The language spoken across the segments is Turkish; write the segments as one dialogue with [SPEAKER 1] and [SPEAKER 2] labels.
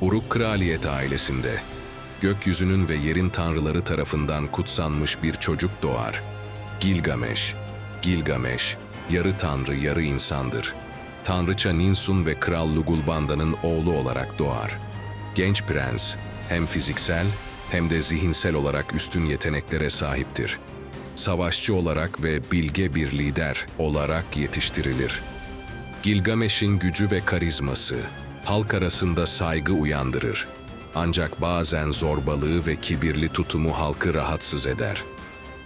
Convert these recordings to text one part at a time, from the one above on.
[SPEAKER 1] Uruk Kraliyet ailesinde gökyüzünün ve yerin tanrıları tarafından kutsanmış bir çocuk doğar. Gilgameş, Gilgameş, yarı tanrı yarı insandır. Tanrıça Ninsun ve Kral Lugulbanda'nın oğlu olarak doğar. Genç prens hem fiziksel hem de zihinsel olarak üstün yeteneklere sahiptir. Savaşçı olarak ve bilge bir lider olarak yetiştirilir. Gilgamesh'in gücü ve karizması halk arasında saygı uyandırır. Ancak bazen zorbalığı ve kibirli tutumu halkı rahatsız eder.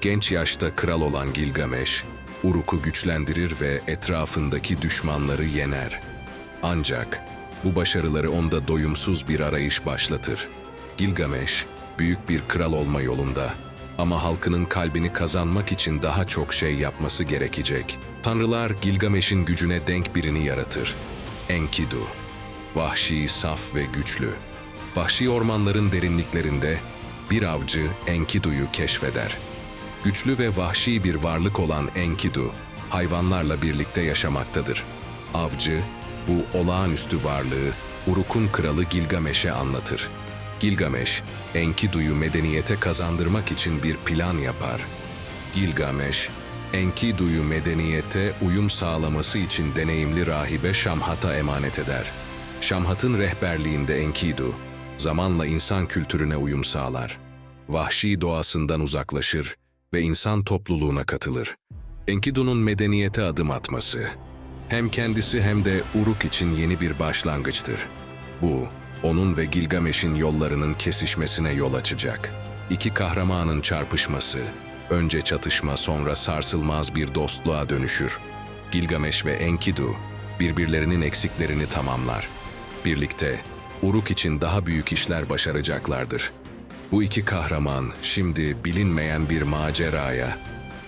[SPEAKER 1] Genç yaşta kral olan Gilgamesh, Uruk'u güçlendirir ve etrafındaki düşmanları yener. Ancak bu başarıları onda doyumsuz bir arayış başlatır. Gilgamesh, büyük bir kral olma yolunda ama halkının kalbini kazanmak için daha çok şey yapması gerekecek. Tanrılar Gilgamesh'in gücüne denk birini yaratır. Enkidu. Vahşi, saf ve güçlü. Vahşi ormanların derinliklerinde bir avcı Enkidu'yu keşfeder. Güçlü ve vahşi bir varlık olan Enkidu, hayvanlarla birlikte yaşamaktadır. Avcı, bu olağanüstü varlığı Uruk'un kralı Gilgamesh'e anlatır. Gilgamesh, Enkidu'yu medeniyete kazandırmak için bir plan yapar. Gilgamesh, Enkidu'yu medeniyete uyum sağlaması için deneyimli rahibe Şamhat'a emanet eder. Şamhat'ın rehberliğinde Enkidu, zamanla insan kültürüne uyum sağlar. Vahşi doğasından uzaklaşır ve insan topluluğuna katılır. Enkidu'nun medeniyete adım atması, hem kendisi hem de Uruk için yeni bir başlangıçtır. Bu, onun ve Gilgamesh'in yollarının kesişmesine yol açacak. İki kahramanın çarpışması, önce çatışma sonra sarsılmaz bir dostluğa dönüşür. Gilgamesh ve Enkidu, birbirlerinin eksiklerini tamamlar. Birlikte, Uruk için daha büyük işler başaracaklardır. Bu iki kahraman şimdi bilinmeyen bir maceraya,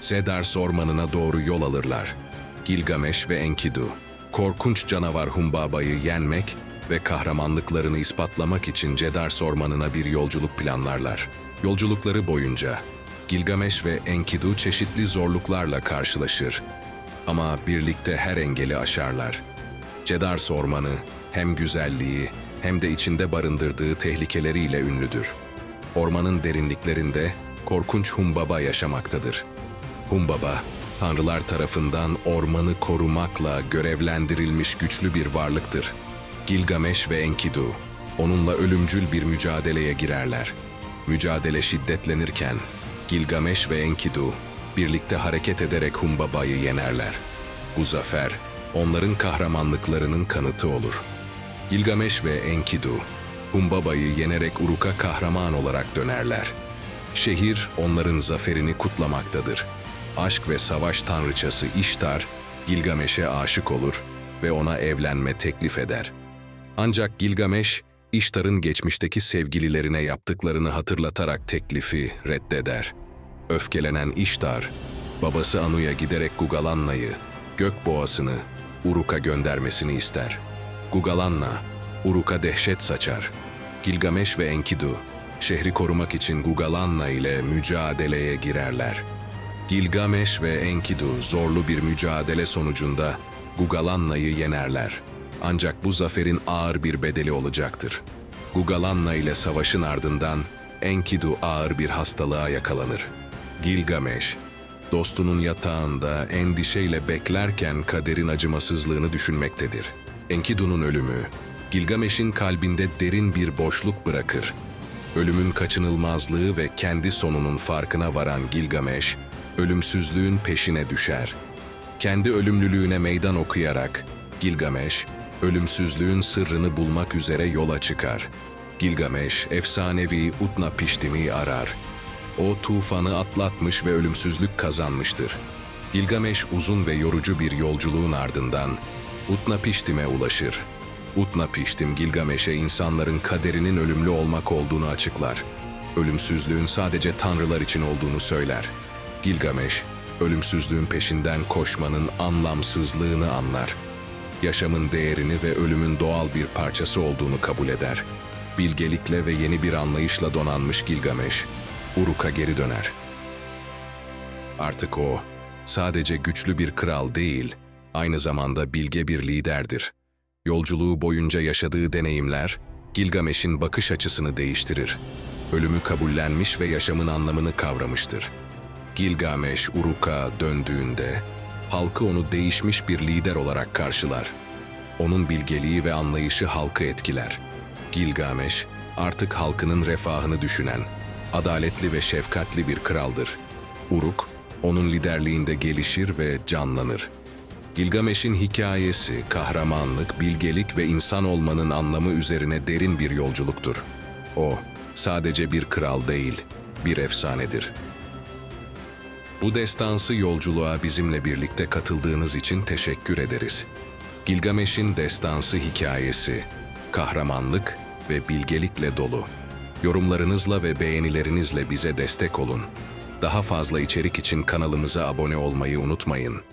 [SPEAKER 1] Sedars ormanına doğru yol alırlar. Gilgamesh ve Enkidu, korkunç canavar Humbaba'yı yenmek ve kahramanlıklarını ispatlamak için Cedars ormanına bir yolculuk planlarlar. Yolculukları boyunca Gilgamesh ve Enkidu çeşitli zorluklarla karşılaşır. Ama birlikte her engeli aşarlar. Cedars ormanı hem güzelliği hem de içinde barındırdığı tehlikeleriyle ünlüdür. Ormanın derinliklerinde korkunç Humbaba yaşamaktadır. Humbaba, tanrılar tarafından ormanı korumakla görevlendirilmiş güçlü bir varlıktır. Gilgamesh ve Enkidu, onunla ölümcül bir mücadeleye girerler. Mücadele şiddetlenirken, Gilgamesh ve Enkidu birlikte hareket ederek Humbaba'yı yenerler. Bu zafer, onların kahramanlıklarının kanıtı olur. Gilgamesh ve Enkidu, Humbaba'yı yenerek Uruk'a kahraman olarak dönerler. Şehir onların zaferini kutlamaktadır. Aşk ve savaş tanrıçası İştar, Gilgamesh'e aşık olur ve ona evlenme teklif eder. Ancak Gilgamesh, İştar'ın geçmişteki sevgililerine yaptıklarını hatırlatarak teklifi reddeder. Öfkelenen İştar, babası Anu'ya giderek Gugalanna'yı, gök boğasını Uruk'a göndermesini ister. Gugalanna, Uruk'a dehşet saçar. Gilgamesh ve Enkidu, şehri korumak için Gugalanna ile mücadeleye girerler. Gilgamesh ve Enkidu zorlu bir mücadele sonucunda Gugalanna'yı yenerler. Ancak bu zaferin ağır bir bedeli olacaktır. Gugalanna ile savaşın ardından Enkidu ağır bir hastalığa yakalanır. Gilgamesh, dostunun yatağında endişeyle beklerken kaderin acımasızlığını düşünmektedir. Enkidu'nun ölümü, Gilgamesh'in kalbinde derin bir boşluk bırakır. Ölümün kaçınılmazlığı ve kendi sonunun farkına varan Gilgamesh, ölümsüzlüğün peşine düşer. Kendi ölümlülüğüne meydan okuyarak Gilgamesh, ölümsüzlüğün sırrını bulmak üzere yola çıkar. Gilgamesh, efsanevi Utnapiştim'i arar. O tufanı atlatmış ve ölümsüzlük kazanmıştır. Gilgamesh uzun ve yorucu bir yolculuğun ardından Utnapiştim'e ulaşır. Utnapiştim Gilgamesh'e insanların kaderinin ölümlü olmak olduğunu açıklar. Ölümsüzlüğün sadece tanrılar için olduğunu söyler. Gilgamesh, ölümsüzlüğün peşinden koşmanın anlamsızlığını anlar. Yaşamın değerini ve ölümün doğal bir parçası olduğunu kabul eder. Bilgelikle ve yeni bir anlayışla donanmış Gilgamesh, Uruk'a geri döner. Artık o, sadece güçlü bir kral değil, aynı zamanda bilge bir liderdir. Yolculuğu boyunca yaşadığı deneyimler, Gilgameş'in bakış açısını değiştirir. Ölümü kabullenmiş ve yaşamın anlamını kavramıştır. Gilgameş Uruk'a döndüğünde halkı onu değişmiş bir lider olarak karşılar. Onun bilgeliği ve anlayışı halkı etkiler. Gilgameş artık halkının refahını düşünen, adaletli ve şefkatli bir kraldır. Uruk onun liderliğinde gelişir ve canlanır. Gilgameş'in hikayesi, kahramanlık, bilgelik ve insan olmanın anlamı üzerine derin bir yolculuktur. O, sadece bir kral değil, bir efsanedir. Bu destansı yolculuğa bizimle birlikte katıldığınız için teşekkür ederiz. Gilgameş'in destansı hikayesi, kahramanlık ve bilgelikle dolu. Yorumlarınızla ve beğenilerinizle bize destek olun. Daha fazla içerik için kanalımıza abone olmayı unutmayın.